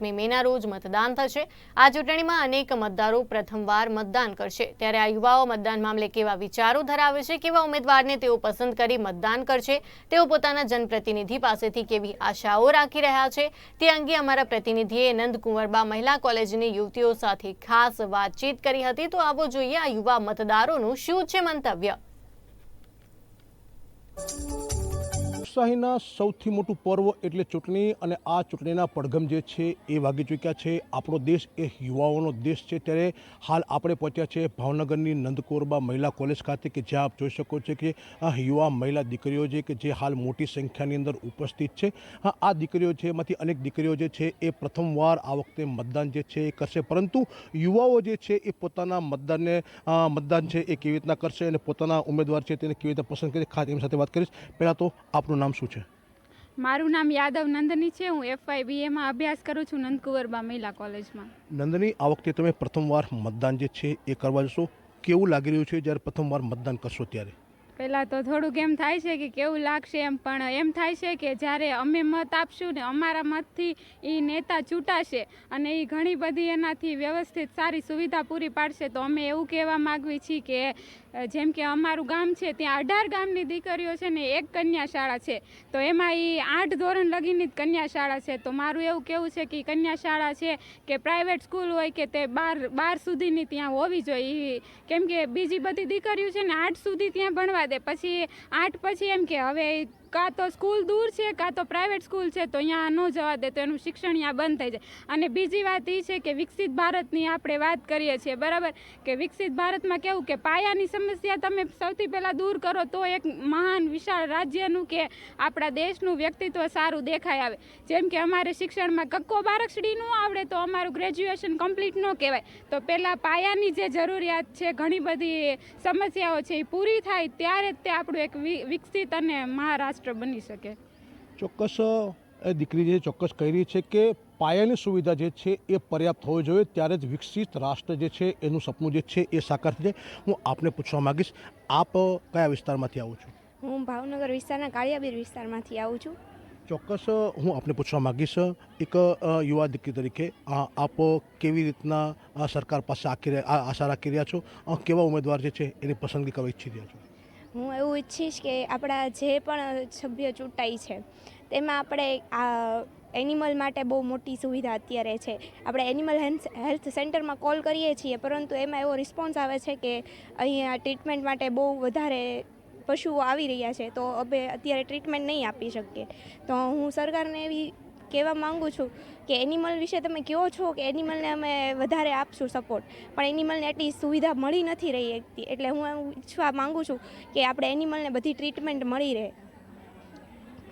મી મેના રોજ મતદાન થશે. આ ચૂંટણીમાં અનેક મતદારો પ્રથમવાર મતદાન કરશે. ત્યારે આ યુવાઓ મતદાન મામલે કેવા વિચારો ધરાવે છે, કેવા ઉમેદવારને તેઓ પસંદ કરી મતદાન કરશે, તેઓ પોતાના જનપ્રતિનિધિ પાસેથી કેવી આશાઓ રાખી રહ્યા છે, તે અંગે અમારા પ્રતિનિધિએ નંદકુંવરબા મહિલા કોલેજની યુવતીઓ સાથે ખાસ વાતચીત કરી હતી. તો આવો જોઈએ આ યુવા મતદારોનું શું છે મંતવ્ય. લોકશાહીના સૌથી મોટું પર્વ એટલે ચૂંટણી અને આ ચૂંટણીના પડઘમ જે છે એ વાગી ચૂક્યા છે. આપણો દેશ એ યુવાઓનો દેશ છે. ત્યારે હાલ આપણે પહોંચ્યા છે ભાવનગરની નંદકોરબા મહિલા કોલેજ ખાતે કે જ્યાં આપ જોઈ શકો છો કે યુવા મહિલા દીકરીઓ છે કે જે હાલ મોટી સંખ્યાની અંદર ઉપસ્થિત છે. હા, આ દીકરીઓ છે, એમાંથી અનેક દીકરીઓ જે છે એ પ્રથમવાર આ વખતે મતદાન જે છે એ કરશે. પરંતુ યુવાઓ જે છે એ પોતાના મતદાનને મતદાન છે એ કેવી રીતના કરશે અને પોતાના ઉમેદવાર છે તેને કેવી રીતે પસંદ કરી ખાસ એમ સાથે વાત કરીશ. પહેલાં તો આપનું નામ શું છે? મારું નામ યાદવ નંદની છે. હું એફઆઈ બીએમાં અભ્યાસ કરું છું નંદકુંવરબા મહિલા કોલેજમાં. નંદની આ વખતે તમે પ્રથમવાર મતદાન જે છે એ કરવા જશો. કેવું લાગી રહ્યું છે જ્યારે પ્રથમવાર મતદાન કરશો ત્યારે? પહેલાં તો થોડુંક એમ થાય છે કે કેવું લાગશે એમ, પણ એમ થાય છે કે જ્યારે અમે મત આપશું ને અમારા મતથી એ નેતા ચૂંટાશે અને એ ઘણી બધી એનાથી વ્યવસ્થિત સારી સુવિધા પૂરી પાડશે, તો અમે એવું કહેવા માગવી છીએ કે જેમ કે અમારું ગામ છે, ત્યાં અઢાર ગામની દીકરીઓ છે ને એક કન્યા શાળા છે, તો એમાં એ આઠ ધોરણ લગીની જ કન્યા શાળા છે, તો મારું એવું કેવું છે કે કન્યા શાળા છે કે પ્રાઇવેટ સ્કૂલ હોય કે તે બાર બાર સુધીની ત્યાં હોવી જોઈએ કેમ કે બીજી બધી દીકરીઓ છે ને આઠ સુધી ત્યાં ભણવા દે. પછી આઠ પછી એમ કે હવે કાં તો સ્કૂલ દૂર છે, કાં તો પ્રાઇવેટ સ્કૂલ છે, તો અહીંયા ન જવા દે, તો એનું શિક્ષણ અહીંયા બંધ થઈ જાય. અને બીજી વાત એ છે કે વિકસિત ભારતની આપણે વાત કરીએ છીએ, બરાબર? કે વિકસિત ભારતમાં કેવું કે પાયાની સમસ્યા તમે સૌથી પહેલાં દૂર કરો તો એક મહાન, વિશાળ રાજ્યનું કે આપણા દેશનું વ્યક્તિત્વ સારું દેખાય આવે. જેમ કે અમારે શિક્ષણમાં કક્કો બારક્ષડી ન આવડે, તો અમારું ગ્રેજ્યુએશન કમ્પ્લીટ ન કહેવાય. તો પહેલાં પાયાની જે જરૂરિયાત છે, ઘણી બધી સમસ્યાઓ છે એ પૂરી થાય ત્યારે જ તે આપણું એક વિકસિત અને મહારાષ્ટ્ર બની શકે. ચોક્કસ એ દીકરી જે ચોક્કસ કરી છે કે પાયાની સુવિધા જે છે એ પર્યાપ્ત હોવી જોઈએ ત્યારે જ વિકસિત રાષ્ટ્ર જે છે એનું સપનું જે છે એ સાકાર થઈ જાય. હું આપને પૂછવા માગીશ આપ કયા વિસ્તારમાંથી આવું છું? હું ભાવનગર વિસ્તારના કાળિયાબીર વિસ્તારમાંથી આવું છું. ચોક્કસ હું આપને પૂછવા માગીશ એક યુવા દીકરી તરીકે આપ કેવી રીતના સરકાર પાસે આખી રહ્યા- આ- આશા રાખી રહ્યા છો? કેવા ઉમેદવાર જે છે એની પસંદગી કરવા ઈચ્છી રહ્યા છો? હું એવું ઈચ્છીશ કે આપણા જે પણ સભ્ય ચૂંટાય છે, તેમાં આપણે આ એનિમલ માટે બહુ મોટી સુવિધા અત્યારે છે. આપણે એનિમલ હેલ્થ હેલ્થ સેન્ટરમાં કોલ કરીએ છીએ, પરંતુ એમાં એવો રિસ્પોન્સ આવે છે કે અહીંયા ટ્રીટમેન્ટ માટે બહુ વધારે પશુઓ આવી રહ્યા છે, તો હવે અત્યારે ટ્રીટમેન્ટ નહીં આપી શકીએ. તો હું સરકારને એવી કહેવા માંગુ છું કે એનિમલ વિશે તમે કહો છો કે એનિમલને અમે વધારે આપશું સપોર્ટ પણ એનિમલને એટલી સુવિધા મળી નથી રહી એકથી. એટલે હું એવું ઈચ્છવા માગું છું કે આપણે એનિમલને બધી ટ્રીટમેન્ટ મળી રહે.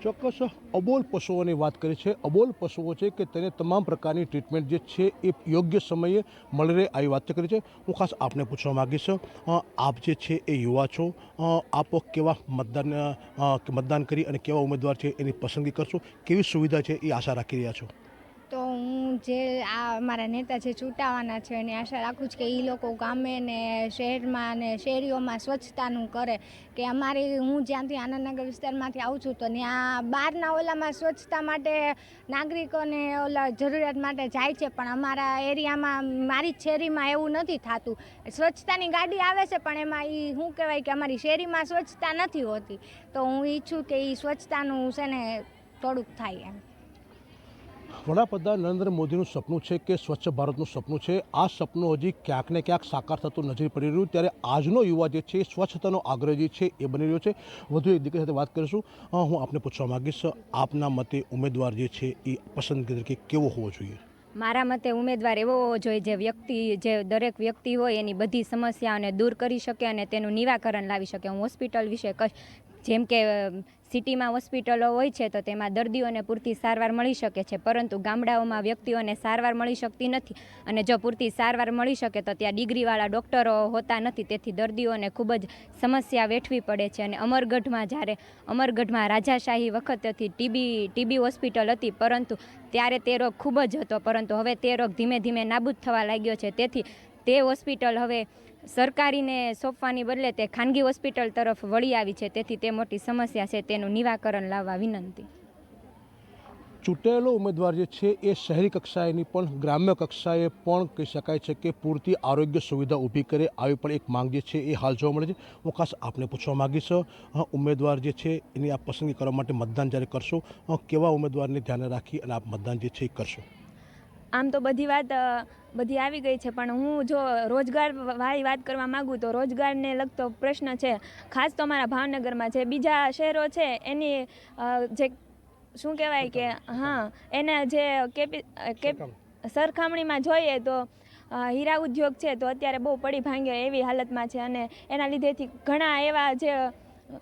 ચોક્કસ અબોલ પશુઓની વાત કરી છે. અબોલ પશુઓ છે કે તેને તમામ પ્રકારની ટ્રીટમેન્ટ જે છે એ યોગ્ય સમયે મળી રહે આવી વાત કરી છે. હું ખાસ આપને પૂછવા માગીશ આપ જે છે એ યુવા છો આપ કેવા મતદાન મતદાન કરી અને કેવા ઉમેદવાર છે એની પસંદગી કરશો? કેવી સુવિધા છે એ આશા રાખી રહ્યા છો? જે આ અમારા નેતા જે ચૂંટાવાના છે એની આશા રાખું છું કે એ લોકો ગામે ને શહેરમાં ને શેરીઓમાં સ્વચ્છતાનું કરે. કે અમારી હું જ્યાંથી આનંદનગર વિસ્તારમાંથી આવું છું તો ત્યાં બહારના ઓલામાં સ્વચ્છતા માટે નાગરિકોને ઓલા જરૂરિયાત માટે જાય છે, પણ અમારા એરિયામાં મારી શેરીમાં એવું નથી થતું. સ્વચ્છતાની ગાડી આવે છે, પણ એમાં એ શું કહેવાય કે અમારી શેરીમાં સ્વચ્છતા નથી હોતી. તો હું ઈચ્છું કે એ સ્વચ્છતાનું છે ને થોડુંક થાય એમ. વડાપ્રધાન નરેન્દ્ર મોદીનું સપનું છે કે સ્વચ્છ ભારતનું સપનું છે. આ સપનું હજી ક્યાંક ને ક્યાંક સાકાર થતું નજર પડી રહ્યું. ત્યારે આજનો યુવા જે છે, સ્વચ્છતાનો આગ્રહ જે છે એ બની રહ્યો છે. વધુ એક દીકરી સાથે વાત કરીશું. હું આપને પૂછવા માગીશ, આપના મતે ઉમેદવાર જે છે એ પસંદગી તરીકે કેવો હોવો જોઈએ? મારા મતે ઉમેદવાર એવો હોવો જોઈએ જે વ્યક્તિ, જે દરેક વ્યક્તિ હોય એની બધી સમસ્યાઓને દૂર કરી શકે અને તેનું નિરાકરણ લાવી શકે. હું હોસ્પિટલ વિશે જેમ કે સિટીમાં હોસ્પિટલો હોય છે, તો તેમાં દર્દીઓને પૂરતી સારવાર મળી શકે છે. પરંતુ ગામડાઓમાં વ્યક્તિઓને સારવાર મળી શકતી નથી. અને જો પૂરતી સારવાર મળી શકે, તો ત્યાં ડિગ્રીવાળા ડૉક્ટરો હોતા નથી. તેથી દર્દીઓને ખૂબ જ સમસ્યા વેઠવી પડે છે. અને અમરગઢમાં જ્યારે, અમરગઢમાં રાજાશાહી વખતથી ટીબી ટીબી હોસ્પિટલ હતી, પરંતુ ત્યારે તે રોગ ખૂબ જ હતો. પરંતુ હવે તે રોગ ધીમે ધીમે નાબૂદ થવા લાગ્યો છે. તેથી તે હોસ્પિટલ હવે સરકારીને સોંપવાની બદલે તે ખાનગી હોસ્પિટલ તરફ વળી આવી છે. તેથી તે મોટી સમસ્યા છે. તેનું નિરાકરણ લાવવા વિનંતી. ચૂંટાયેલો ઉમેદવાર જે છે એ શહેરી કક્ષાએની પણ ગ્રામ્ય કક્ષાએ પણ કહી શકાય છે કે પૂરતી આરોગ્ય સુવિધા ઊભી કરે આવી પણ એક માંગ જે છે એ હાલ જોવા મળે છે. હું ખાસ આપને પૂછવા માગીશ ઉમેદવાર જે છે એની આપ પસંદગી કરવા માટે મતદાન જ્યારે કરશો કેવા ઉમેદવારને ધ્યાને રાખી અને આપ મતદાન જે છે એ કરશો? આમ તો બધી વાત બધી આવી ગઈ છે પણ હું જો રોજગાર વાળી વાત કરવા માંગુ તો રોજગારને લગતો પ્રશ્ન છે ખાસ તો અમારા ભાવનગરમાં છે. બીજા શહેરો છે એની જે શું કહેવાય કે હા એના જે કેપી સરખામણીમાં જોઈએ તો હીરા ઉદ્યોગ છે તો અત્યારે બહુ પડી ભાંગ્યો એવી હાલતમાં છે અને એના લીધેથી ઘણા એવા જે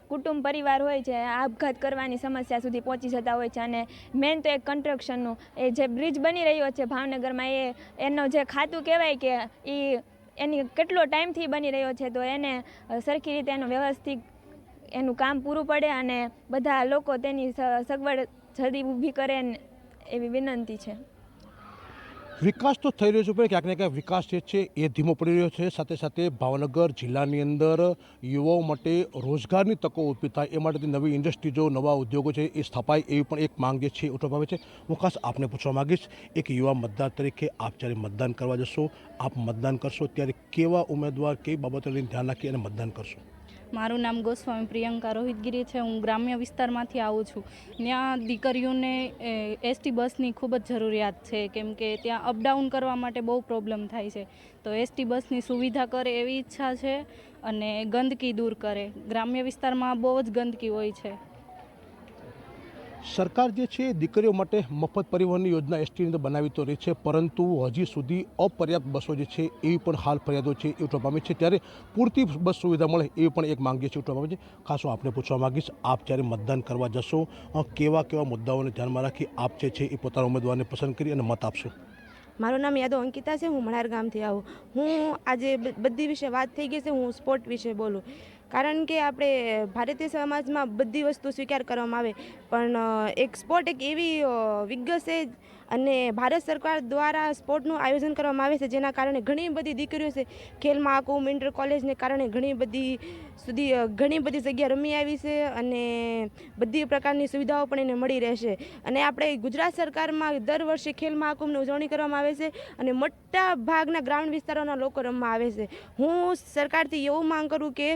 કુટુંબ પરિવાર હોય છે, આપઘાત કરવાની સમસ્યા સુધી પહોંચી જતા હોય છે અને મેન તો એક કન્સ્ટ્રક્શનનું એ જે બ્રિજ બની રહ્યો છે ભાવનગરમાં, એ, એનો જે ખાતું કહેવાય કે એ એની કેટલો ટાઈમથી બની રહ્યો છે, તો એને સરખી રીતે એનું વ્યવસ્થિત એનું કામ પૂરું પડે અને બધા લોકો તેની સગવડ જલ્દી ઊભી કરે એવી વિનંતી છે. વિકાસ તો થઈ રહ્યો છે, પણ ક્યાંક ને ક્યાંક વિકાસ જે છે એ ધીમો પડી રહ્યો છે. સાથે સાથે ભાવનગર જિલ્લાની અંદર યુવાઓ માટે રોજગારની તકો ઊભી થાય, એ માટેની નવી ઇન્ડસ્ટ્રીઝો, નવા ઉદ્યોગો છે એ સ્થપાય એવી પણ એક માંગ જે છે આવે છે. હું ખાસ આપને પૂછવા માગીશ, એક યુવા મતદાર તરીકે આપ જ્યારે મતદાન કરવા જશો, આપ મતદાન કરશો ત્યારે કેવા ઉમેદવાર કઈ બાબતો લઈને ધ્યાન રાખી અને મતદાન કરશો? મારું નામ ગોસ્વામી પ્રિયંકા રોહિતગીરી છે. હું ગ્રામ્ય વિસ્તારમાંથી આવું છું. ત્યાં દીકરીઓને એસટી બસની ખૂબ જ જરૂરિયાત છે. કેમ કે ત્યાં અપડાઉન કરવા માટે બહુ પ્રોબ્લેમ થાય છે. તો એસટી બસની સુવિધા કરે એવી ઈચ્છા છે અને ગંદકી દૂર કરે. ગ્રામ્ય વિસ્તારમાં બહુ જ ગંદકી હોય છે. સરકાર જે છે દીકરીઓ માટે મફત પરિવહનની યોજના એસટીની અંદર બનાવી તો રહી છે, પરંતુ હજી સુધી અપર્યાપ્ત બસો જે છે એવી પણ હાલ ફરિયાદો છે એ ઉઠવા પામી છે. ત્યારે પૂરતી બસ સુવિધા મળે એવી પણ એક માંગી છે ઉઠવા પામી છે. ખાસ હું આપને પૂછવા માગીશ, આપ જ્યારે મતદાન કરવા જશો કેવા કેવા મુદ્દાઓને ધ્યાનમાં રાખી આપ જે છે એ પોતાના ઉમેદવારને પસંદ કરી અને મત આપશો? મારું નામ યાદવ અંકિતા છે, હું મણાર ગામથી આવું. હું આજે બધી વિશે વાત થઈ ગઈ છે, હું સ્પોર્ટ વિશે બોલું. કારણ કે આપણે ભારતીય સમાજમાં બધી વસ્તુ સ્વીકાર કરવામાં આવે. પણ એક સ્પોર્ટ એક એવી વિગત છે અને ભારત સરકાર દ્વારા સ્પોર્ટનું આયોજન કરવામાં આવે છે, જેના કારણે ઘણી બધી દીકરીઓ છે ખેલ મહાકુંભ ઇન્ટર કોલેજને કારણે ઘણી બધી સુધી ઘણી બધી જગ્યા રમી આવી છે અને બધી પ્રકારની સુવિધાઓ પણ એને મળી રહેશે. અને આપણે ગુજરાત સરકારમાં દર વર્ષે ખેલ મહાકુંભની ઉજવણી કરવામાં આવે છે અને મોટા ભાગના ગ્રામીણ વિસ્તારોના લોકો રમવા આવે છે. હું સરકારથી એવું માંગ કરું કે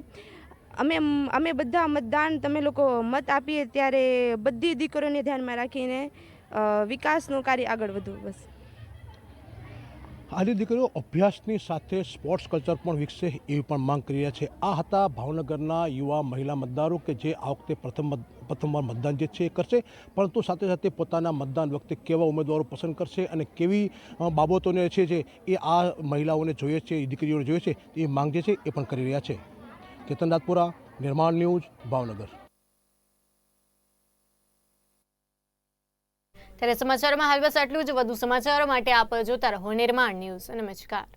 અમે અમે બધા મતદાન, તમે લોકો મત આપીએ ત્યારે બધી દીકરીઓને ધ્યાનમાં રાખીને વિકાસનું કાર્ય આગળ વધવું, બસ. આજે દીકરીઓ, અભ્યાસની સાથે સ્પોર્ટ્સ કલ્ચર પણ વિકસે એવી પણ માંગ કરી રહ્યા છે. આ હતા ભાવનગરના યુવા મહિલા મતદારો કે જે આ વખતે પ્રથમ પ્રથમવાર મતદાન જે છે એ કરશે, પરંતુ સાથે સાથે પોતાના મતદાન વખતે કેવા ઉમેદવારો પસંદ કરશે અને કેવી બાબતોને છે જે એ આ મહિલાઓને જોઈએ છે દીકરીઓને જોઈએ છે, એ માંગ જે છે એ પણ કરી રહ્યા છે. કેતન રાજપુરા નિર્માણ ન્યૂઝ, ભાવનગર. ત્યારે સમાચારોમાં હાલ બસ આટલું જ. વધુ સમાચારો માટે આપ જોતા રહો નિર્માણ ન્યૂઝ નમસ્કાર